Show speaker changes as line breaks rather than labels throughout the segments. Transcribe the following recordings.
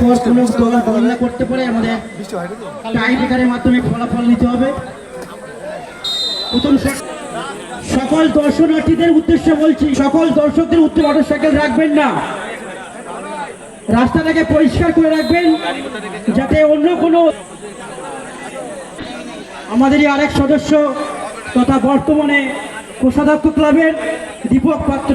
কোনো দল গণনা করতে পারে, আমাদের টাই ব্রেকারের মাধ্যমে ফলাফল নিতে হবে। প্রথম সকল দর্শনার্থীদের উদ্দেশ্যে বলছি, সকল দর্শকদের উত্তর মোটরসাইকেল রাখবেন না। রাস্তাটাকে পরিষ্কার করে রাখবেন, যাতে অন্য কোনো আমাদেরই আরেক সদস্য তথা বর্তমানে কোষাধ্যক্ষ ক্লাবের দীপক পাত্র।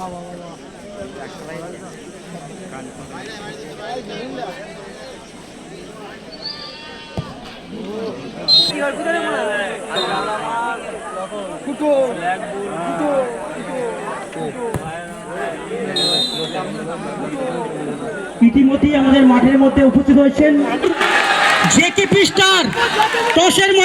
জিতবে রে।
ইতিমধ্যেই আমাদের মাঠের মধ্যে উপস্থিত হয়েছেন জেকে পিস্টার টসের